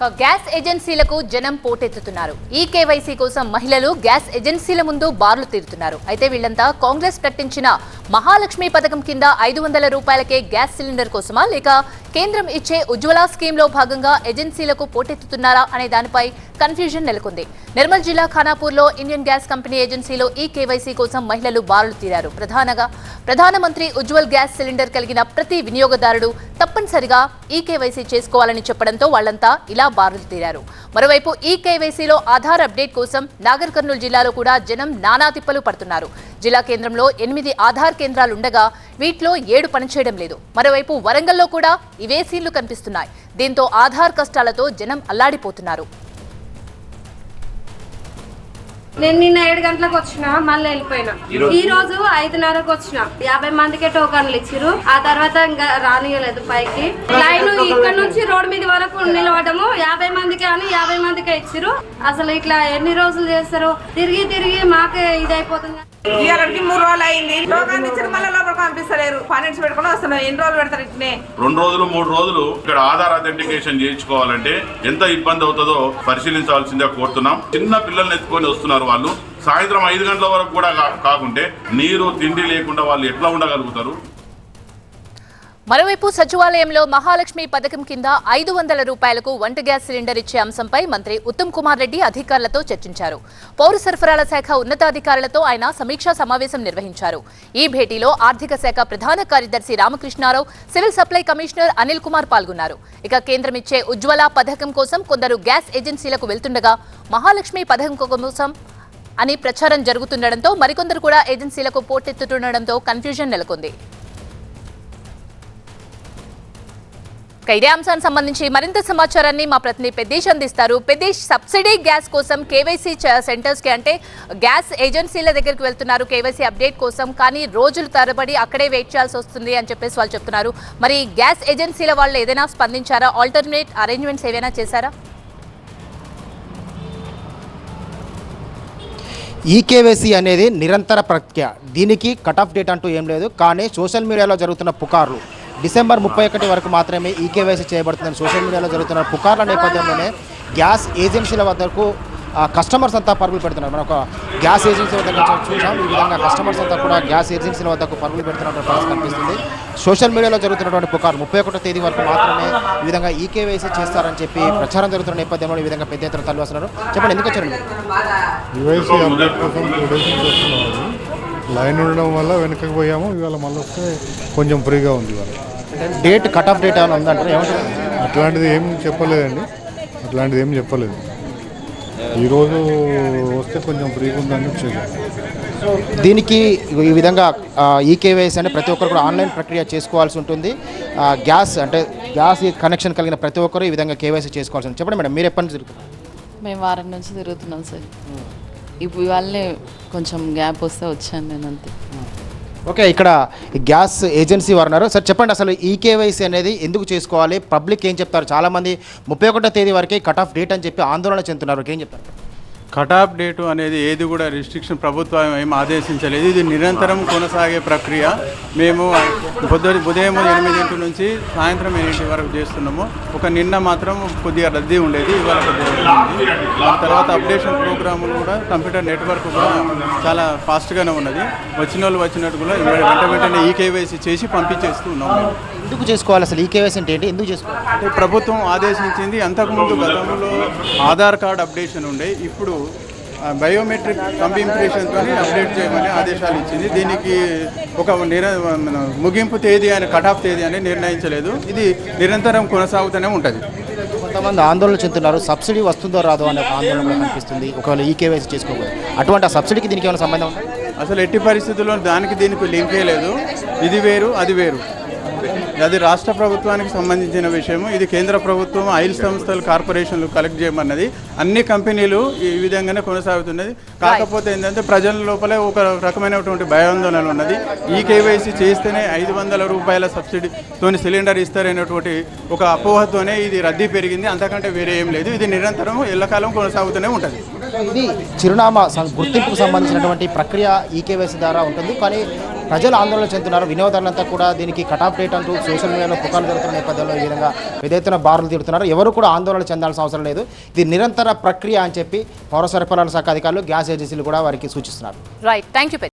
Gas ఏజెన్సీలకు జనం పోటెత్తుతున్నారు. ఈ KYC కోసం మహిళలు గ్యాస్ ఏజెన్సీల ముందు బార్లు తీరుతున్నారు. అయితే వీళ్ళంతా కాంగ్రెస్ ప్రకటించిన మహాలక్ష్మి పథకం కింద ఐదు వందల రూపాయలకే గ్యాస్ సిలిండర్ కోసమా? లేక కేంద్రం ఇచ్చే ఉజ్వల స్కీమ్లో భాగంగా ఏజెన్సీలకు పోటెత్తుతున్నారా? అనే దానిపై కన్ఫ్యూజన్ నెలకొంది. నిర్మల్ జిల్లా ఖానాపూర్లో ఇండియన్ గ్యాస్ కంపెనీ ఏజెన్సీలో ఈ కేవైసీ కోసం మహిళలు బారులు తీరారు. ప్రధానంగా ప్రధానమంత్రి ఉజ్వల్ గ్యాస్ సిలిండర్ కలిగిన ప్రతి వినియోగదారుడు తప్పనిసరిగా ఈ కేవైసీ చేసుకోవాలని చెప్పడంతో వాళ్ళంతా ఇలా బారులు తీరారు. మరోవైపు ఈ కేవైసీలో ఆధార్ అప్డేట్ కోసం నాగర్ కర్నూలు జిల్లాలో కూడా జనం నానా తిప్పలు పడుతున్నారు. జిల్లా కేంద్రంలో ఎనిమిది ఆధార్ కేంద్రాలుండగా వీటిలో ఏడు పనిచేయడం లేదు. మరోవైపు వరంగల్లో కూడా ఇవే సీన్లు కనిపిస్తున్నాయి. దీంతో ఆధార్ కష్టాలతో జనం అల్లాడిపోతున్నారు. నేను నిన్న ఏడు గంటలకు వచ్చిన మళ్ళీ వెళ్ళిపోయినా. ఈ రోజు? ఐదున్నరకు వచ్చిన. యాభై మందికే టోకన్లు ఇచ్చిరు ఆ తర్వాత ఇంకా రానియలేదు పైకి. లైన్ ఇక్కడ నుంచి రోడ్ మీద వరకు నిలబడము. యాభై మందికి అని యాభై మందికే ఇచ్చిరు అసలు ఇట్లా ఎన్ని రోజులు చేస్తారు? తిరిగి తిరిగి మాకే ఇది అయిపోతుంది ఇవాళకి మూడు రోజులు అయింది. రోగాన్ని ఇచ్చిన మళ్ళీ పంపిస్తలేరు. ఫైనాన్స్ పెట్టుకుని వస్తున్నారు. ఎన్ని రోజులు పెడతారు ఇట్నే? రెండు రోజులు మూడు రోజులు ఇక్కడ ఆధార్ అథెంటికేషన్ చేయించుకోవాలంటే ఎంత ఇబ్బంది అవుతుందో పరిశీలించాల్సిందే కోరుతున్నాం. చిన్న పిల్లల్ని ఎత్తుకొని వస్తున్నారు వాళ్ళు. సాయంత్రం ఐదు గంటల వరకు కూడా కా- కాకుంటే నీరు తిండి లేకుండా వాళ్ళు ఎట్లా ఉండగలుగుతారు? మరోవైపు సచివాలయంలో మహాలక్ష్మి పథకం కింద ఐదు వందల రూపాయలకు వంట గ్యాస్ సిలిండర్ ఇచ్చే అంశంపై మంత్రి ఉత్తమ్ కుమార్ రెడ్డి అధికారులతో చర్చించారు. పౌర సరఫరాల శాఖ ఉన్నతాధికారులతో ఆయన సమీక్షా సమావేశం నిర్వహించారు. ఈ భేటీలో ఆర్థిక శాఖ ప్రధాన కార్యదర్శి Ramakrishna Rao civil supply commissioner Anil Kumar పాల్గొన్నారు. ఇక కేంద్రం ఇచ్చే ఉజ్వల పథకం కోసం కొందరు గ్యాస్ ఏజెన్సీలకు వెళ్తుండగా మహాలక్ష్మి పథకం కోసం అని ప్రచారం జరుగుతుండటంతో మరికొందరు కూడా ఏజెన్సీలకు పోటెత్తుతుండటంతో కన్ఫ్యూజన్ నెలకొంది. ఇదే అంశానికి సంబంధించి మరింత సమాచారాన్ని మా ప్రతినిధి పెద్దేశ్ అందిస్తారు. పెద్దేశ్ సబ్సిడీ గ్యాస్ కోసం కేవైసీ సెంటర్స్కి అంటే గ్యాస్ ఏజెన్సీల దగ్గరికి వెళ్తున్నారు కేవైసీ అప్డేట్ కోసం. కానీ రోజులు తరబడి అక్కడే వెయిట్ చేయాల్సి వస్తుంది అని చెప్పేసి వాళ్ళు చెప్తున్నారు. మరి గ్యాస్ ఏజెన్సీల వాళ్ళు ఏదైనా స్పందించారా? ఆల్టర్నేట్ అరేంజ్మెంట్స్ ఏవైనా చేశారా? ఈకేవైసీ అనేది నిరంతర ప్రక్రియ. దీనికి కట్ ఆఫ్ డేట్ అంటూ ఏం లేదు. కానీ సోషల్ మీడియాలో జరుగుతున్న పుకార్లు. డిసెంబర్ ముప్పై ఒకటి వరకు మాత్రమే ఈ కేవైసీ చేయబడుతుందని సోషల్ మీడియాలో జరుగుతున్న పుకార్ల నేపథ్యంలోనే గ్యాస్ ఏజెన్సీల వద్దకు కస్టమర్స్ అంతా పరుగులు పెడుతున్నారు. మనం ఒక గ్యాస్ ఏజెన్సీ వద్ద చూసాం. ఈ విధంగా కస్టమర్స్ అంతా కూడా గ్యాస్ ఏజెన్సీల వద్దకు పరుగులు పెడుతున్నటువంటి పరిస్థితి కనిపిస్తుంది. సోషల్ మీడియాలో జరుగుతున్నటువంటి పుకార్లు ముప్పై ఒకటో తేదీ వరకు మాత్రమే ఈ విధంగా ఈకేవైసీ చేస్తారని చెప్పి ప్రచారం జరుగుతున్న నేపథ్యంలో ఈ విధంగా పెద్ద ఎత్తున తల్లి వస్తున్నారు చెప్పండి ఎందుకు వచ్చారండి? లైన్ ఉండడం వల్ల వెనకకి పోయాము. ఇవాళ మళ్ళీ వస్తే కొంచెం ఫ్రీగా ఉంది ఇవాళ. డేట్ కట్ ఆఫ్ డేట్ ఏమైనా ఉందంటారు? ఏమంటారు? అట్లాంటిది ఏం చెప్పలేదండి. అట్లాంటిది ఏం చెప్పలేదు. ఈరోజు వస్తే కొంచెం ఫ్రీగా ఉందని వచ్చేది దీనికి ఈ విధంగా ఈకేవైసీ అంటే ప్రతి ఒక్కరు కూడా ఆన్లైన్ ప్రక్రియ చేసుకోవాల్సి ఉంటుంది. గ్యాస్ అంటే గ్యాస్ కనెక్షన్ కలిగిన ప్రతి ఒక్కరు ఈ విధంగా కేవైసీ చేసుకోవాల్సి ఉంటుంది. చెప్పండి మేడం మీరు ఎప్పటి నుంచి తిరుగుతున్నారు? మేము వారం నుంచి తిరుగుతున్నాం సార్. ఇప్పుడు ఇవాళనే కొంచెం గ్యాప్ వస్తే వచ్చాను నేను అంతే. ఓకే ఇక్కడ ఈ గ్యాస్ ఏజెన్సీ వారు ఉన్నారు. సార్ చెప్పండి అసలు ఈ కేవైసీ అనేది ఎందుకు చేసుకోవాలి? పబ్లిక్ ఏం చెప్తారు? చాలామంది ముప్పై ఒకటో తేదీ వరకే కట్ ఆఫ్ డేట్ అని చెప్పి ఆందోళన చెందుతున్నారు. ఏం చెప్తారు? కటాప్ డేటు అనేది ఏది కూడా రిస్ట్రిక్షన్ ప్రభుత్వం ఏం ఆదేశించలేదు. ఇది నిరంతరం కొనసాగే ప్రక్రియ. మేము పొద్దు ఉదయం ఎనిమిదింటి నుంచి సాయంత్రం ఎనిమిది వరకు చేస్తున్నాము. ఒక నిన్న మాత్రం కొద్దిగా రద్దీ ఉండేది ఇవాళ కొద్దిగా దాని తర్వాత అప్డేషన్ ప్రోగ్రాములు కూడా కంప్యూటర్ నెట్వర్క్ కూడా చాలా ఫాస్ట్గానే ఉన్నది. వచ్చిన వాళ్ళు వచ్చినట్టు కూడా వెంట వెంటనే ఈ కేవైసీ చేసి పంపించేస్తూ ఉన్నాము. ఎందుకు చేసుకోవాలి అసలు ఈ కేవైసీ అంటే ఏంటి? ఎందుకు చేసుకోవాలి? అంటే ప్రభుత్వం ఆదేశించింది అంతకుముందు గతంలో ఆధార్ కార్డ్ అప్డేషన్ ఉండే ఇప్పుడు బయోమెట్రిక్ ఇంప్రెషన్తో అప్డేట్ చేయమని ఆదేశాలు ఇచ్చింది. దీనికి ఒక నిర ముగింపు తేదీ అని కట్ ఆఫ్ తేదీ అని నిర్ణయించలేదు. ఇది నిరంతరం కొనసాగుతూనే ఉంటుంది. కొంతమంది ఆందోళన చెందుతున్నారు సబ్సిడీ వస్తుందో రాదో అనే ఒక ఆందోళన కనిపిస్తుంది. ఒకవేళ ఈ కేవైసీ చేసుకోకూడదు అటువంటి ఆ సబ్సిడీకి దీనికి ఏమైనా సంబంధం ఉందా? అసలు ఎట్టి పరిస్థితుల్లో దానికి దీనికి లింకే లేదు. ఇది వేరు అది వేరు. అది రాష్ట్ర ప్రభుత్వానికి సంబంధించిన విషయము. ఇది కేంద్ర ప్రభుత్వం ఆయిల్ సంస్థలు కార్పొరేషన్లు కలెక్ట్ చేయమన్నది. అన్ని కంపెనీలు ఈ విధంగానే కొనసాగుతున్నది. కాకపోతే ఏంటంటే ప్రజల లోపలే ఒక రకమైనటువంటి భయాందోళన ఉన్నది. ఈ కేవైసీ చేస్తేనే ఐదు వందల రూపాయల సబ్సిడీతోని సిలిండర్ ఇస్తారనేటువంటి ఒక అపోహతోనే ఇది రద్దీ పెరిగింది. అంతకంటే వేరే ఏం లేదు. ఇది నిరంతరం ఎల్లకాలం కొనసాగుతూనే ఉంటుంది. ఇది చిరునామా గుర్తింపుకు సంబంధించినటువంటి ప్రక్రియ ఈకేవైసీ ద్వారా ఉంటుంది. కానీ ప్రజలు ఆందోళన చెందుతున్నారు. వినియోగదారులంతా కూడా దీనికి కటాప్ డేట్ అంటూ సోషల్ మీడియాలో పుకార్లు జరుగుతున్న నేపథ్యంలో ఈ విధంగా పెద్ద ఎత్తున బారులు తిడుతున్నారు ఎవరు కూడా ఆందోళన చెందాల్సిన అవసరం లేదు. ఇది నిరంతర ప్రక్రియ అని చెప్పి పౌర సరఫరాల శాఖ అధికారులు గ్యాస్ ఏజెన్సీలు కూడా వారికి సూచిస్తున్నారు. Right thank you